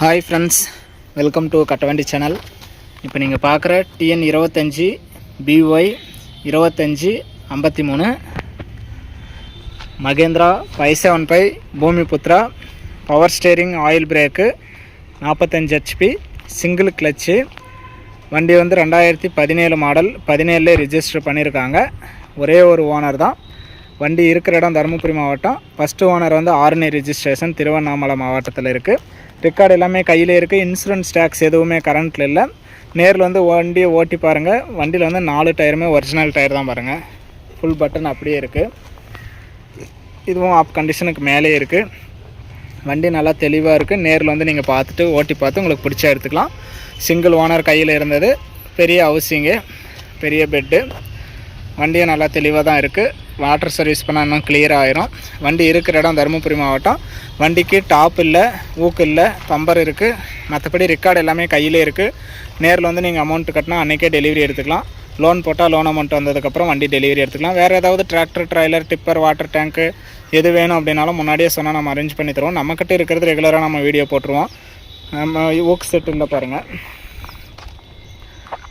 Hi friends welcome to Kattavandi channel இப்போ நீங்கள் பார்க்குற டிஎன் இருபத்தஞ்சி பிஒய் இருபத்தஞ்சி ஐம்பத்தி மூணு Mahindra five seven five Bhoomi Putra power steering oil brake நாற்பத்தஞ்சு ஹெச்பி சிங்கிள் கிளச்சு வண்டி வந்து ரெண்டாயிரத்தி பதினேழு மாடல் பதினேழுலே ரிஜிஸ்டர் பண்ணியிருக்காங்க ஒரே ஒரு ஓனர் தான். வண்டி இருக்கிற இடம் தருமபுரி மாவட்டம். ஃபஸ்ட்டு ஓனர் வந்து ஆர்னி ரிஜிஸ்ட்ரேஷன் திருவண்ணாமலை மாவட்டத்தில் இருக்குது ரெக்கார்டு எல்லாமே கையில் இருக்குது இன்சூரன்ஸ் டேக்ஸ் எதுவுமே கரண்ட்டில் இல்லை. நேரில் வந்து வண்டியை ஓட்டி பாருங்கள் வண்டியில் வந்து நாலு டயருமே ஒரிஜினல் டயர் தான் பாருங்கள் ஃபுல் பட்டன் அப்படியே இருக்குது இதுவும் ஆப் கண்டிஷனுக்கு மேலே இருக்குது வண்டி நல்லா தெளிவாக இருக்குது நேரில் வந்து நீங்கள் பார்த்துட்டு ஓட்டி பார்த்து உங்களுக்கு பிடிச்சா எடுத்துக்கலாம். சிங்கிள் ஓனர் கையில் இருந்தது. பெரிய ஹவுசிங்கு பெரிய பெட்டு வண்டியும் நல்லா தெளிவாக தான் இருக்குது வாட்டர் சர்வீஸ் பண்ணால் இன்னும் clear ஆயிரும். வண்டி இருக்கிற இடம் தருமபுரி மாவட்டம். வண்டிக்கு டாப் இல்லை ஊக்கு இல்லை பம்பர் இருக்குது மற்றபடி ரெக்கார்டு எல்லாமே கையிலே இருக்குது நேரில் வந்து நீங்கள் அமௌண்ட் கட்டினா அன்றைக்கே டெலிவரி எடுத்துக்கலாம். லோன் போட்டால் லோன் அமௌண்ட் வந்ததுக்கப்புறம் வண்டி டெலிவரி எடுத்துக்கலாம். வேறு ஏதாவது tractor trailer tipper water tank எது வேணும் அப்படின்னாலும் முன்னாடியே சொன்னால் நம்ம அரேஞ்ச் பண்ணி தருவோம். நம்மக்கிட்ட இருக்கிறது ரெகுலராக நம்ம வீடியோ போட்டுருவோம். நம்ம ஊக்கு செட்டு இல்லை பாருங்கள்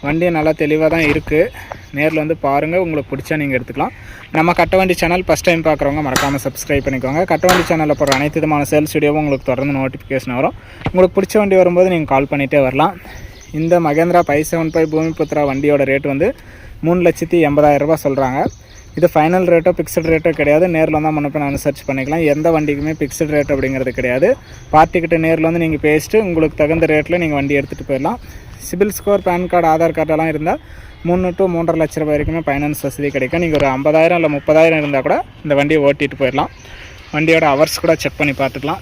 வண்டி நல்லா தெளிவாக தான் இருக்குது நேரில் வந்து பாருங்கள் உங்களுக்கு பிடிச்சா நீங்கள் எடுத்துக்கலாம். நம்ம கட்டவண்டி சேனல் ஃபஸ்ட் டைம் பார்க்குறவங்க மறக்காமல் சப்ஸ்கிரைப் பண்ணிக்கோங்க. கட்டவண்டி சேனலில் போகிற அனைத்து விதமான சேல்ஸ் வீடியோவும் உங்களுக்கு தொடர்ந்து நோட்டிஃபிகேஷன் வரும். உங்களுக்கு பிடிச்ச வண்டி வரும்போது நீங்கள் கால் பண்ணிகிட்டே வரலாம். இந்த Mahindra five seven five Bhoomiputra வண்டியோட ரேட் வந்து மூணு லட்சத்தி எண்பதாயிரம் சொல்கிறாங்க இது ஃபைனல் ரேட்டோ பிக்சட் ரேட்டோ கிடையாது. நேரில் வந்தால் முன்னப்ப நான் சர்ச் பண்ணிக்கலாம். எந்த வண்டிக்குமே பிக்சட் ரேட் அப்படிங்கிறது கிடையாது. பார்ட்டிக்கிட்ட நேரில் வந்து நீங்கள் பேசிட்டு உங்களுக்கு தகுந்த ரேட்டில் நீங்கள் வண்டி எடுத்துகிட்டு போயிடலாம். CIBIL score PAN card Aadhaar கார்டெல்லாம் இருந்தால் மூணு டு மூன்றரை லட்ச ரூபாய் வரைக்குமே ஃபைனான்ஸ் வசதி கிடைக்கும். நீங்கள் ஒரு ஐம்பதாயிரம் இல்லை முப்பதாயிரம் இருந்தால் கூட இந்த வண்டியை ஓட்டிகிட்டு போயிடலாம். வண்டியோட ஹவர்ஸ் கூட செக் பண்ணி பார்த்துக்கலாம்.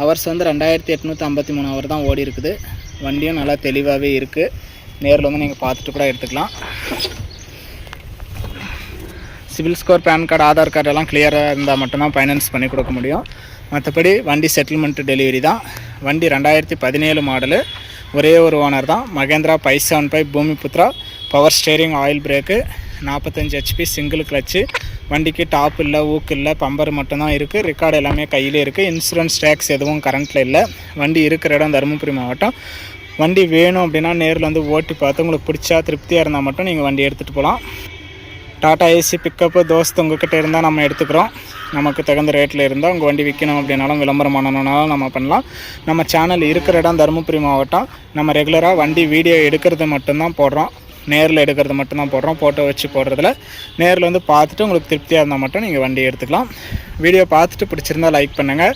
ஹவர்ஸ் வந்து ரெண்டாயிரத்தி எட்நூற்றி ஐம்பத்தி மூணு ஹவர் தான் ஓடி இருக்குது. வண்டியும் நல்லா தெளிவாகவே இருக்குது நேரில் வந்து நீங்கள் பார்த்துட்டு கூட எடுத்துக்கலாம். Civil score PAN card Aadhaar card எல்லாம் கிளியராக இருந்தால் மட்டும்தான் ஃபைனான்ஸ் பண்ணி கொடுக்க முடியும். மற்றபடி வண்டி செட்டில்மெண்ட் டெலிவரி தான். வண்டி ரெண்டாயிரத்தி பதினேழு மாடலு ஒரே ஒரு ஓனர் தான். Mahindra five seven five Bhoomiputra power steering oil brake நாற்பத்தஞ்சு ஹெச்பி சிங்கிள் கிளச்சு வண்டிக்கு டாப் இல்லை ஊக்கு இல்லை பம்பர் மட்டும்தான் இருக்குது ரெக்கார்டு எல்லாமே கையிலே இருக்குது இன்சூரன்ஸ் டேக்ஸ் எதுவும் கரண்ட்டில் இல்லை. வண்டி இருக்கிற இடம் தருமபுரி மாவட்டம். வண்டி வேணும் அப்படின்னா நேரில் வந்து ஓட்டி பார்த்து உங்களுக்கு பிடிச்சா திருப்தியாக இருந்தால் மட்டும் நீங்கள் வண்டி எடுத்துகிட்டு போகலாம் டாடா ஏசி பிக்கப்பு தோஸ்து உங்ககிட்ட இருந்தால் நம்ம எடுத்துக்கிறோம். நமக்கு தகுந்த ரேட்டில் இருந்தால் உங்கள் வண்டி விற்கணும் அப்படின்னாலும் விளம்பரம் பண்ணணும்னாலும் நம்ம பண்ணலாம். நம்ம சேனல் இருக்கிற இடம் தருமபுரி மாவட்டம். நம்ம ரெகுலராக வண்டி வீடியோ எடுக்கிறது மட்டும்தான் போடுறோம். நேரில் எடுக்கிறது மட்டும்தான் போடுறோம். ஃபோட்டோ வச்சு போடுறதில். நேரில் வந்து பார்த்துட்டு உங்களுக்கு திருப்தியாக இருந்தால் மட்டும் நீங்கள் வண்டி எடுத்துக்கலாம். வீடியோ பார்த்துட்டு பிடிச்சிருந்தா லைக் பண்ணுங்கள்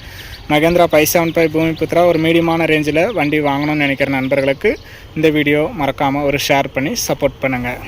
Mahindra five seven five Bhoomiputra ஒரு மீடியமான ரேஞ்சில் வண்டி வாங்கணும்னு நினைக்கிற நண்பர்களுக்கு இந்த வீடியோ மறக்காமல் ஒரு ஷேர் பண்ணி சப்போர்ட் பண்ணுங்கள்